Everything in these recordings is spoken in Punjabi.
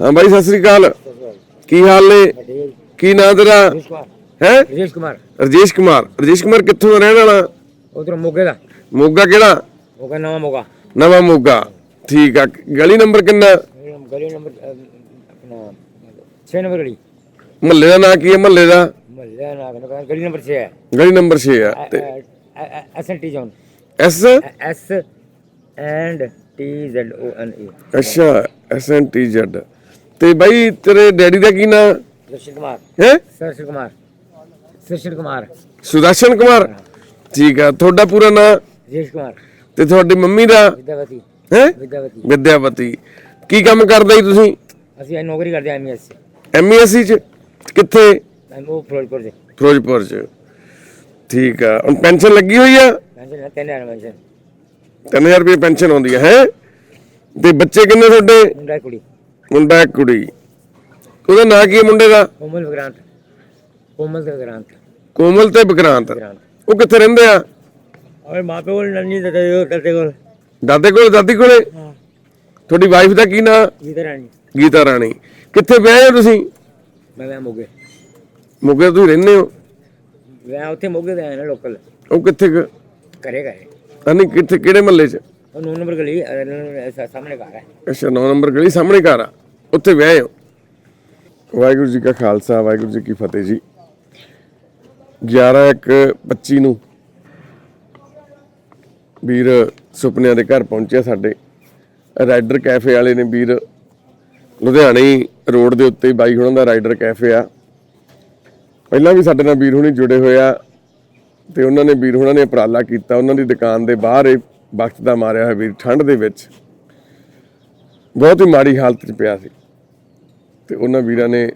ਹਾਂ ਬਾਈ ਸਤਿ ਸ੍ਰੀ ਅਕਾਲ। ਕੀ ਹਾਲ ਨੇ? ਕੀ ਨਾਂ ਤੇਰਾ? ਹੈ? ਰਜੇਸ਼ ਕੁਮਾਰ। ਰਜੇਸ਼ ਕੁਮਾਰ। ਰਜੇਸ਼ ਕੁਮਾਰ ਕਿੱਥੋਂ ਦਾ ਰਹਿਣ ਵਾਲਾ? ਉਧਰ ਮੋਗੇ ਦਾ। ਮੋਗਾ ਕਿਹੜਾ? ਮੋਗਾ ਨਵਾਂ ਮੋਗਾ। ਨਵਾਂ ਮੋਗਾ। ਠੀਕ ਆ। ਗਲੀ ਨੰਬਰ ਕਿੰਨਾ? ਗਲੀ ਨੰਬਰ ਆਪਣਾ 6 ਨੰਬਰ ਗਲੀ। ਮਹੱਲੇ ਦਾ ਨਾਂ ਕੀ ਹੈ? ਮਹੱਲੇ ਦਾ? ਮਹੱਲਾ ਨਾ ਕਹਿੰਦਾ ਗਲੀ ਨੰਬਰ 6 ਹੈ। ਗਲੀ ਨੰਬਰ 6 ਆ ਤੇ S N T zone S? S and T Z O N E. ਅੱਛਾ ਐਸ ਐਨ ਟੀ ਜ਼ੈਡ। ਤੇ ਬਾਈ ਤੇਰੇ ਡੈਡੀ ਦਾ ਕੀ ਨਾਂ? ਦਰਸ਼ਨ ਕੁਮਾਰ। ਹੈ? ਸਰਸ਼ਨ ਕੁਮਾਰ। ਸਰਸ਼ਨ ਕੁਮਾਰ। ਸੁਦਰਸ਼ਨ ਕੁਮਾਰ? ਠੀਕ ਆ ਤੁਹਾਡਾ ਪੂਰਾ ਨਾਂ? ਰਜੇਸ਼ ਕੁਮਾਰ। ਤੇ ਤੁਹਾਡੀ ਮੰਮੀ ਦਾ? ਵਿਦਿਆਵਤੀ। ਹੈ? ਵਿਦਿਆਵਤੀ। ਕੀ ਕੰਮ ਕਰਦੇ ਜੀ ਤੁਸੀਂ? ਅਸੀਂ ਇਹ ਨੌਕਰੀ ਕਰਦੇ ਆਂ ਐਮਐਸ ਐਮਐਸਸੀ ਚ। ਕਿੱਥੇ? ਉਹ ਫਿਰੋਜ਼ਪੁਰ ਦੇ ਫਿਰੋਜ਼ਪੁਰ ਚ। ਠੀਕ ਆ ਹੁਣ ਪੈਨਸ਼ਨ ਲੱਗੀ ਹੋਈ ਆ? ਪੈਨਸ਼ਨ ਹੈ ਤਿੰਨ ਹਜ਼ਾਰ ਪੈਨਸ਼ਨ। 3000 ਰੁਪਏ ਪੈਨਸ਼ਨ ਆਉਂਦੀ ਹੈ ਹੈ? ਤੇ ਬੱਚੇ ਕਿੰਨੇ ਤੁਹਾਡੇ? ਮੁੰਡਾ ਕੁੜੀ। ਮੁੰਡਾ ਕੁੜੀ। ਉਹਦਾ ਨਾਂ ਕੀ ਹੈ ਮੁੰਡੇ ਦਾ? ਕੋਮਲ ਵਿਗਰਾਂਤ ਕੋਮਲ ਤੇ ਵਿਗਰਾਂਤ ਕੋਮਲ ਤੇ ਵਿਕਰਾਂਤ। ਉਹ ਕਿੱਥੇ ਰਹਿੰਦੇ ਆ? ਔਰ ਮਾਪੇ ਕੋਲ ਨੰਨੀ ਤੇ ਤੇ ਕੋਲ ਦਾਦੇ ਕੋਲ। ਦਾਦੀ ਕੋਲੇ ਹਾਂ। ਤੁਹਾਡੀ ਵਾਈਫ ਦਾ ਕੀ ਨਾਂ? ਇਧਰ ਆਣੀ ਗੀਤਾ ਰਾਣੀ। ਕਿੱਥੇ ਵਿਆਹੇ ਹੋ ਤੁਸੀਂ? ਮੈਂ ਮੈਂ ਮੋਗੇ। ਮੁਗੇ ਤੁਸੀਂ ਰਹਿੰਦੇ ਹੋ? ਮੈਂ ਉੱਥੇ ਮੋਗੇ ਦਾ ਨਾ ਲੋਕਲ ਉਹ ਕਿੱਥੇ ਕੁ? ਕਰੇ ਕਰੇ ਕਿੱਥੇ ਕਿਹੜੇ ਮਹੱਲੇ 'ਚ? ਉਹ ਨੌ ਨੰਬਰ ਗਲੀ ਅਹ, ਨ- ਸਾਹਮਣੇ ਘਰ ਹੈ। ਅੱਛਾ 9 ਨੰਬਰ ਗਲੀ ਸਾਹਮਣੇ ਘਰ ਆ? ਉੱਥੇ ਵਿਆਹੇ ਹੋ ਵਾਹਿਗੁਰੂ ਜੀ ਕਾ ਖਾਲਸਾ ਵਾਹਿਗੁਰੂ ਜੀ ਕੀ ਫਤਿਹ ਜੀ। 11 1 25 ਨੂੰ ਵੀਰ ਸੁਪਨਿਆਂ ਦੇ ਘਰ ਪਹੁੰਚਿਆ ਸਾਡੇ। ਰਾਈਡਰ ਕੈਫੇ ਵਾਲੇ ਨੇ ਵੀਰ ਲੁਧਿਆਣੇ ਰੋਡ ਦੇ ਉੱਤੇ ਬਾਈ ਹੁਣਾਂ ਦਾ ਰਾਈਡਰ ਕੈਫੇ ਆ। ਪਹਿਲਾਂ ਵੀ ਸਾਡੇ ਨਾਲ ਵੀਰ ਹੁਣੀ ਜੁੜੇ ਹੋਏ ਆ ਤੇ ਉਹਨਾਂ ਨੇ ਵੀਰ ਹੁਣਾਂ ਨੇ ਉਪਰਾਲਾ ਕੀਤਾ। ਉਹਨਾਂ ਦੀ ਦੁਕਾਨ ਦੇ ਬਾਹਰ ਇਹ ਵਕਤ ਦਾ ਮਾਰਿਆ ਹੋਇਆ ਵੀਰ, ਠੰਡ ਦੇ ਵਿੱਚ ਬਹੁਤ ਹੀ ਮਾੜੀ ਹਾਲਤ 'ਚ ਪਿਆ ਸੀ। ਤੇ ਉਹਨਾਂ ਵੀਰਾਂ ਨੇ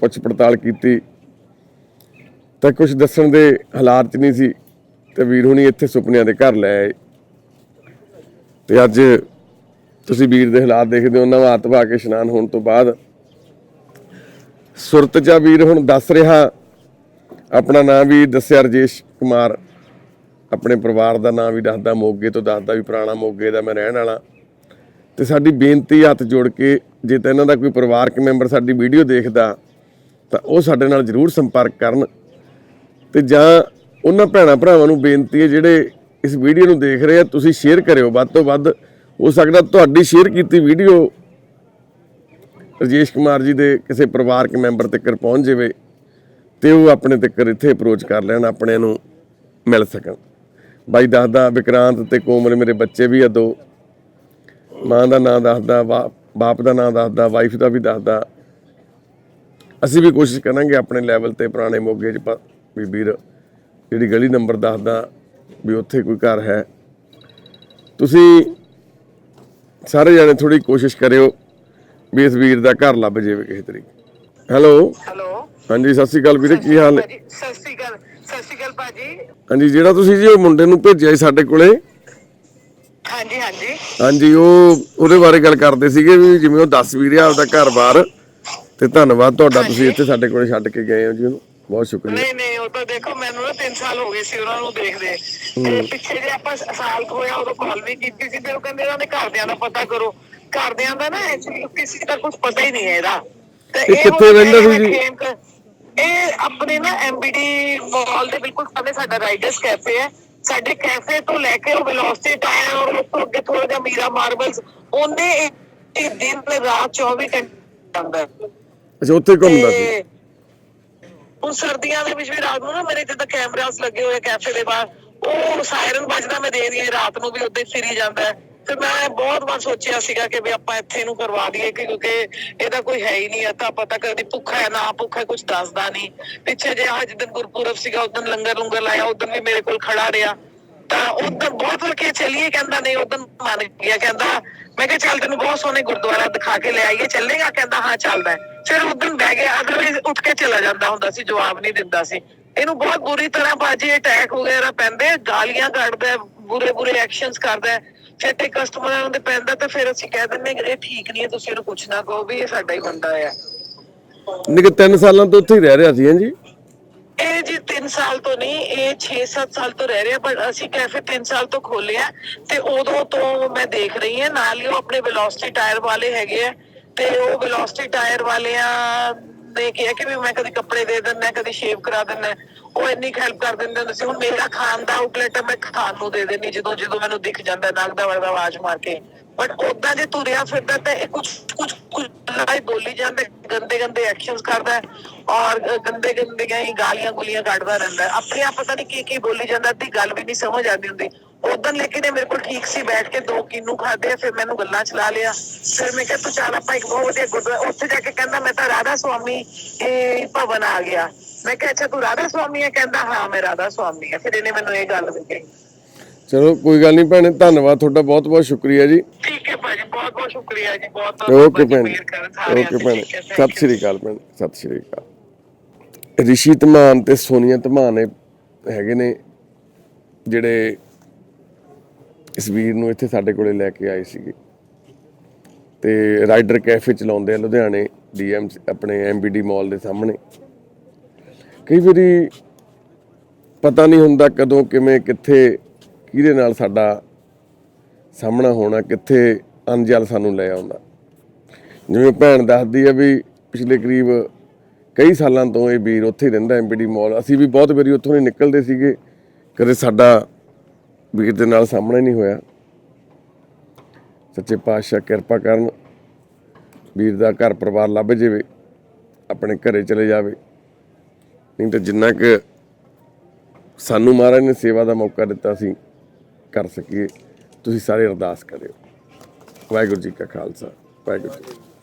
ਪੁੱਛ ਪੜਤਾਲ ਕੀਤੀ। ਤਾਂ ਕੁਝ ਦੱਸਣ ਦੇ ਹਾਲਾਤ 'ਚ ਨਹੀਂ ਸੀ। ਤੇ ਵੀਰ ਹੁਣੀ ਇੱਥੇ ਸੁਪਨਿਆਂ ਦੇ ਘਰ ਲੈ ਆਏ। ਤੇ ਅੱਜ ਤੁਸੀਂ ਵੀਰ ਦੇ ਹਾਲਾਤ ਦੇਖਦੇ ਹੋ ਨਵਾਂ ਹੱਥ ਪਾ ਕੇ ਇਸ਼ਨਾਨ ਹੋਣ ਤੋਂ ਬਾਅਦ। ਸੁਰਤ 'ਚ ਵੀਰ ਹੁਣ ਦੱਸ ਰਿਹਾ, ਆਪਣਾ ਨਾਮ ਵੀ ਦੱਸਿਆ ਰਜੇਸ਼ ਕੁਮਾਰ। ਆਪਣੇ ਪਰਿਵਾਰ ਦਾ ਨਾਮ ਵੀ ਦੱਸਦਾ, ਮੋਗੇ ਤੋਂ ਦੱਸਦਾ ਵੀ ਪੁਰਾਣਾ ਮੋਗੇ ਦਾ ਮੈਂ ਰਹਿਣ ਵਾਲਾ। ਤੇ ਸਾਡੀ ਬੇਨਤੀ ਹੱਥ ਜੋੜ ਕੇ, ਜੇ ਤਾਂ ਇਹਨਾਂ ਦਾ ਕੋਈ ਪਰਿਵਾਰਕ ਮੈਂਬਰ ਸਾਡੀ ਵੀਡੀਓ ਦੇਖਦਾ, ਤਾਂ ਉਹ ਸਾਡੇ ਨਾਲ ਜਰੂਰ ਸੰਪਰਕ ਕਰਨ। ਤੇ ਜਾਂ ਉਹਨਾਂ ਭੈਣਾਂ ਭਰਾਵਾਂ ਨੂੰ ਬੇਨਤੀ ਹੈ, ਜਿਹੜੇ ਇਸ ਵੀਡੀਓ ਨੂੰ ਦੇਖ ਰਹੇ ਆ, ਤੁਸੀਂ ਸ਼ੇਅਰ ਕਰਿਓ। ਵੱਧ ਤੋਂ ਵੱਧ ਹੋ ਸਕਦਾ ਤੁਹਾਡੀ ਸ਼ੇਅਰ ਕੀਤੀ ਵੀਡੀਓ ਰਜੇਸ਼ ਕੁਮਾਰ ਜੀ ਦੇ ਕਿਸੇ ਪਰਿਵਾਰਕ ਮੈਂਬਰ ਤੱਕ ਪਹੁੰਚ ਜਾਵੇ, ਤੇ ਉਹ ਆਪਣੇ ਤੱਕ ਇੱਥੇ ਅਪਰੋਚ ਕਰ ਲੈਣ, ਆਪਣੇ ਨੂੰ ਮਿਲ ਸਕਣ। ਬਾਈ ਦੱਸਦਾ ਵਿਕਰਾਂਤ ਤੇ ਕੋਮਲ ਮੇਰੇ ਬੱਚੇ ਵੀ ਆ ਦੋ। ਮਾਂ ਦਾ ਨਾਂ ਦੱਸਦਾ ਬਾਪ ਦਾ ਨਾਂ ਦੱਸਦਾ ਵਾਈਫ ਦਾ ਵੀ ਦੱਸਦਾ। ਅਸੀਂ ਵੀ ਕੋਸ਼ਿਸ਼ ਕਰਾਂਗੇ ਆਪਣੇ ਲੈਵਲ ਤੇ ਪੁਰਾਣੇ ਮੋਗੇ 'ਚ ਵੀ ਵੀਰ ਜਿਹੜੀ ਗਲੀ ਨੰਬਰ ਦੱਸਦਾ ਵੀ ਉੱਥੇ ਕੋਈ ਘਰ ਹੈ। ਤੁਸੀਂ ਸਾਰੇ ਜਾਣੇ ਥੋੜੀ ਕੋਸ਼ਿਸ਼ ਕਰਿਓ ਵੀ ਇਸ ਵੀਰ ਦਾ ਘਰ ਲੱਭ ਜਾਵੇ ਕਿਸੇ ਤਰੀਕੇ। ਹੈਲੋ ਹੈਲੋ ਹਾਂਜੀ ਸਤਿ ਸ਼੍ਰੀ ਅਕਾਲ ਵੀਰੇ ਕੀ ਹਾਲ ਭਾਜੀ, ਸਤਿ ਸ਼੍ਰੀ ਅਕਾਲ। ਸਤਿ ਸ਼੍ਰੀ ਅਕਾਲ ਭਾਜੀ। ਹਾਂਜੀ ਜਿਹੜਾ ਤੁਸੀਂ ਜੀ ਉਹ ਮੁੰਡੇ ਨੂੰ ਭੇਜਿਆ ਸੀ ਸਾਡੇ ਕੋਲੇ। ਹਾਂਜੀ ਹਾਂਜੀ। ਹਾਂਜੀ ਉਹ ਉਹਦੇ ਬਾਰੇ ਗੱਲ ਕਰਦੇ ਸੀਗੇ ਵੀ ਜਿਵੇਂ ਉਹ ਦੱਸ ਵੀ ਰਿਹਾ ਆਪਦਾ ਘਰ-ਬਾਰ। ਤੇ ਧੰਨਵਾਦ ਤੁਹਾਡਾ ਤੁਸੀਂ ਇੱਥੇ ਸਾਡੇ ਕੋਲੇ ਛੱਡ ਕੇ ਗਏ ਹੋ ਜੀ। ਉਹਨੂੰ ਬਹੁਤ ਸ਼ੁਕਰੀਆ। ਨਹੀਂ ਨਹੀਂ ਉਹ ਤਾਂ ਦੇਖੋ ਮੈਨੂੰ ਨਾ 3 ਸਾਲ ਹੋ ਗਏ ਸੀ ਉਹਨਾਂ ਨੂੰ ਦੇਖਦੇ। ਤੇ ਪਿੱਛੇ ਜੇ ਆਪਾਂ ਸਾਲ ਹੋਇਆ ਉਦੋਂ ਕਾਲ ਵੀ ਕੀਤੀ ਸੀ ਤੇ ਉਹ ਕਹਿੰਦੇ ਇਹਨਾਂ ਦੇ ਘਰਦਿਆਂ ਦਾ ਪਤਾ ਕਰੋ। ਘਰਦਿਆਂ ਦਾ ਨਾ ਐਕਚੁਅਲੀ ਕਿਸੇ ਦਾ ਕੁਝ ਪਤਾ ਹੀ ਨਹੀਂ ਹੈ ਇਹਦਾ। ਤੇ ਇਹ ਕਿੱਥੇ ਰਹਿੰਦਾ ਸੀ ਜੀ? ਇਹ ਆਪਣੇ ਨਾ ਐਮਬੀਡੀ ਮਾਲ ਦੇ ਬਿਲਕੁਲ ਸਾਹਮਣੇ ਸਾਡਾ ਰਾਈਡਰਸ ਕੈਫੇ ਹੈ। ਸਾਡੇ ਕੈਫੇ ਤੋਂ ਲੈ ਕੇ ਉਹ ਵੈਲੋਸਿਟੀ ਟਾਇਰ ਔਰ ਉਸ ਤੋਂ ਅੱਗੇ ਥੋੜਾ ਜਿਹਾ ਮੀਰਾ ਮਾਰਬਲਸ ਉਹਨੇ ਇਹ ਦਿਨ ਰਾਤ 24 ਘੰਟੇ ਜਾਂਦਾ ਅੱਛਾ ਉੱਥੇ ਘੁੰਮਦਾ ਸੀ? ਤੇ ਹੁਣ ਸਰਦੀਆਂ ਦੇ ਵਿੱਚ ਵੀ ਰਾਤ ਨੂੰ ਨਾ ਮੇਰੇ ਜਿੱਦਾਂ ਕੈਮਰਾਸ ਲੱਗੇ ਹੋਏ ਕੈਫੇ ਦੇ ਬਾਹਰ। ਉਹ ਸਾਇਰਨ ਵੱਜਦਾ ਮੈਂ ਦੇ ਰਹੀ ਰਾਤ ਨੂੰ ਵੀ ਹੀ ਫਿਰੀ ਜਾਂਦਾ ਹੈ। ਤੇ ਮੈਂ ਬਹੁਤ ਵਾਰ ਸੋਚਿਆ ਸੀਗਾ ਕਿ ਵੀ ਆਪਾਂ ਇੱਥੇ ਨੂੰ ਕਰਵਾ ਦਈਏ ਕਿਉਂਕਿ ਇਹਦਾ ਕੋਈ ਹੈ ਹੀ ਨਹੀਂ ਤਾਂ ਪਤਾ ਕਦੀ ਭੁੱਖਾ ਹੈ ਨਾ ਭੁੱਖਾ ਹੈ, ਕੁਝ ਦੱਸਦਾ ਨਹੀਂ। ਪਿੱਛੇ ਜੇ ਅੱਜ ਦਿਨ ਗੁਰਪੁਰਬ ਸੀਗਾ ਉਦੋਂ ਲੰਗਰ ਲੰਗਰ ਲਾਇਆ ਉਦੋਂ ਵੀ ਮੇਰੇ ਕੋਲ ਖੜਾ ਰਿਹਾ। ਤਾਂ ਉਦੋਂ ਬਹੁਤ ਵਾਰ ਕਿ ਚੱਲੀਏ ਕਹਿੰਦਾ ਨਹੀਂ ਉਦੋਂ ਮੰਨ ਗਿਆ ਕਹਿੰਦਾ ਮੈਂ ਕਿਹਾ ਚੱਲ ਤੈਨੂੰ ਬਹੁਤ ਸੋਹਣੇ ਗੁਰਦੁਆਰਾ ਦਿਖਾ ਕੇ ਲੈ ਆਈਏ ਚੱਲੇਗਾ? ਕਹਿੰਦਾ ਹਾਂ ਚੱਲਦਾ ਫਿਰ ਉਦੋਂ ਬਹਿ ਗਿਆ ਅਦਰਵਾਈਜ਼ ਉੱਠ ਕੇ ਚਲਾ ਜਾਂਦਾ ਹੁੰਦਾ ਸੀ ਜਵਾਬ ਨਹੀਂ ਦਿੰਦਾ ਸੀ। ਇਹਨੂੰ ਬਹੁਤ ਬੁਰੀ ਤਰ੍ਹਾਂ ਬਾਜੀ ਅਟੈਕ ਵਗੈਰਾ ਪੈਂਦੇ ਗਾਲੀਆਂ ਕੱਢਦਾ ਬੁਰੇ ਬੁਰੇ ਐਕਸ਼ਨਸ ਕਰਦਾ ਤੇ ਕਸਟਮਰਾਂ ਦੇ ਪੈਂਦਾ ਤਾਂ ਫਿਰ ਅਸੀਂ ਕਹਿ ਦਿੰਦੇ ਕਿ ਇਹ ਠੀਕ ਨਹੀਂ ਹੈ ਤੁਸੀਂ ਇਹਨੂੰ ਕੁਛ ਨਾ ਕਹੋ ਵੀ ਇਹ ਸਾਡਾ ਹੀ ਬੰਦਾ ਹੈ ਨਿਕ 3 ਸਾਲਾਂ ਤੋਂ ਉੱਥੇ ਹੀ ਰਹਿ ਰਿਹਾ ਸੀ ਹਾਂਜੀ ਇਹ ਜੀ 3 ਸਾਲ ਤੋਂ ਨਹੀਂ ਇਹ 6-7 ਸਾਲ ਤੋਂ ਰਹਿ ਰਿਹਾ ਪਰ ਅਸੀਂ ਕੈਫੇ 3 ਸਾਲ ਤੋਂ ਖੋਲਿਆ ਤੇ ਉਦੋਂ ਤੋਂ ਮੈਂ ਦੇਖ ਰਹੀ ਹਾਂ ਨਾਲ ਹੀ ਉਹ ਆਪਣੇ ਵੈਲੋਸਿਟੀ ਟਾਇਰ ਵਾਲੇ ਹੈਗੇ ਆ ਤੇ ਉਹ ਵੈਲੋਸਿਟੀ ਟਾਇਰ ਵਾਲਿਆਂ ਨੇ ਕਿਹਾ ਕਿ ਵੀ ਮੈਂ ਕਦੀ ਕੱਪੜੇ ਦੇ ਦਿੰਦਾ ਕਦੀ ਸ਼ੇਵ ਕਰਾ ਦਿੰਦਾ। ਉਹ ਇੰਨੀ ਹੈਲਪ ਕਰ ਦਿੰਦੇ ਹੁੰਦੇ ਸੀ, ਹੁਣ ਮੇਰਾ ਖਾਣ ਦਾ ਆਊਟਲੈਟ ਮੈਂ ਖਾਣ ਨੂੰ ਦੇ ਦੇਣੀ ਜਦੋਂ ਜਦੋਂ ਮੈਨੂੰ ਦਿਖ ਜਾਂਦਾ ਨਗਦਾ ਵਰਦਾ ਆਵਾਜ਼ ਮਾਰ ਕੇ। ਬਟ ਉਦਾਂ ਜੇ ਤੁਰਿਆ ਫਿਰਦਾ ਤਾਂ ਇਹ ਕੁਝ ਕੁਝ ਕੁਝ ਲੜਾਈ ਬੋਲੀ ਜਾਂਦਾ, ਗੰਦੇ ਗੰਦੇ ਐਕਸ਼ਨਸ ਕਰਦਾ, ਔਰ ਗੰਦੇ ਗੰਦੀਆਂ ਹੀ ਗਾਲੀਆਂ ਗੁਲੀਆਂ ਕੱਢਦਾ ਰਹਿੰਦਾ। ਆਪਣੇ ਆਪ ਪਤਾ ਨਹੀਂ ਕੀ ਕੀ ਬੋਲੀ ਜਾਂਦਾ, ਅੱਧੀ ਗੱਲ ਵੀ ਨਹੀਂ ਸਮਝ ਆਉਂਦੀ ਹੁੰਦੀ। ਉਦੋਂ ਲੇਕਿਨ ਇਹ ਮੇਰੇ ਕੋਲ ਠੀਕ ਸੀ, ਬੈਠ ਕੇ ਦੋ ਕਿੰਨੂ ਖਾਦੇ ਫਿਰ ਮੈਨੂੰ ਗੱਲਾਂ ਚਲਾ ਲਿਆ। ਫਿਰ ਮੈਂ ਕਿਹਾ, ਤੂੰ ਚੱਲ ਆਪਾਂ ਇੱਕ ਬਹੁਤ ਵਧੀਆ ਗੁਰਦੁਆਰਾ ਉੱਥੇ ਜਾ ਕੇ ਕਹਿੰਦਾ, ਮੈਂ ਤਾਂ ਰਾਧਾ ਸੁਆਮੀ ਇਹ ਭਵਨ ਆ ਗਿਆ। ਮੈਂ ਕਿਹਾ ਅੱਛਾ ਤੂੰ ਰਾਧਾ ਸੁਆਮੀ ਹੈ ਕਹਿੰਦਾ ਹਾਂ ਮੈਂ ਰਾਧਾ ਸੁਆਮੀ ਹੈ ਫਿਰ ਇਹਨੇ ਮੈਨੂੰ ਇਹ ਗੱਲ ਕਹੀ ਚਲੋ ਕੋਈ ਗੱਲ ਨਹੀਂ ਭੈਣੇ ਧੰਨਵਾਦ ਤੁਹਾਡਾ ਬਹੁਤ ਬਹੁਤ ਸ਼ੁਕਰੀਆ ਜੀ। ਠੀਕ ਹੈ ਭਾਜੀ ਬਹੁਤ ਬਹੁਤ ਸ਼ੁਕਰੀਆ ਜੀ ਬਹੁਤ ਓਕੇ ਭੈਣ ਓਕੇ ਭੈਣ ਸਤਿ ਸ਼੍ਰੀ ਅਕਾਲ ਭੈਣ ਸਤਿ ਸ਼੍ਰੀ ਅਕਾਲ। ਰਿਸ਼ੀ ਧਮਾਨ ਤੇ ਸੋਨੀਆ ਧਮਾਨ ਇਹ ਹੈਗੇ ਨੇ ਜਿਹੜੇ ਇਸ ਵੀਰ ਨੂੰ ਇੱਥੇ ਸਾਡੇ ਕੋਲੇ ਲੈ ਕੇ ਆਏ ਸੀਗੇ। ਤੇ ਰਾਈਡਰ ਕੈਫੇ ਚਲਾਉਂਦੇ ਆ ਲੁਧਿਆਣੇ ਡੀਐਮ ਆਪਣੇ ਐਮਬੀਡੀ ਮਾਲ ਦੇ ਸਾਹਮਣੇ। ਕਈ ਵਾਰੀ ਪਤਾ ਨਹੀਂ ਹੁੰਦਾ ਕਦੋਂ, ਕਿਵੇਂ, ਕਿੱਥੇ, ਕਿਹਦੇ ਨਾਲ ਸਾਡਾ ਸਾਹਮਣਾ ਹੋਣਾ, ਕਿੱਥੇ ਅਣਜਲ ਸਾਨੂੰ ਲੈ ਆਉਂਦਾ ਜਿਵੇਂ ਭੈਣ ਦੱਸਦੀ ਹੈ ਵੀ ਪਿਛਲੇ ਕਰੀਬ ਕਈ ਸਾਲਾਂ ਤੋਂ ਇਹ ਵੀਰ ਉੱਥੇ ਹੀ ਰਹਿੰਦਾ ਐਮਬੀਡੀ ਮਾਲ। ਅਸੀਂ ਵੀ ਬਹੁਤ ਵਾਰੀ ਉੱਥੋਂ ਨਹੀਂ ਨਿਕਲਦੇ ਸੀਗੇ। ਕਦੇ ਸਾਡਾ ਵੀਰ ਦੇ ਨਾਲ ਸਾਹਮਣਾ ਹੀ ਨਹੀਂ ਹੋਇਆ। ਸੱਚੇ ਪਾਤਸ਼ਾਹ ਕਿਰਪਾ ਕਰਨ, ਵੀਰ ਦਾ ਘਰ ਪਰਿਵਾਰ ਲੱਭ ਜਾਵੇ, ਆਪਣੇ ਘਰੇ ਚਲੇ ਜਾਵੇ। ਨਹੀਂ ਤਾਂ ਜਿੰਨਾ ਕਿ ਸਾਨੂੰ ਮਹਾਰਾਜ ਨੇ ਸੇਵਾ ਦਾ ਮੌਕਾ ਦਿੱਤਾ ਸੀ, ਕਰ ਸਕੀਏ। ਤੁਸੀਂ ਸਾਰੇ ਅਰਦਾਸ ਕਰਿਓ। ਵਾਹਿਗੁਰੂ ਜੀ ਕਾ ਖਾਲਸਾ, ਵਾਹਿਗੁਰੂ ਜੀ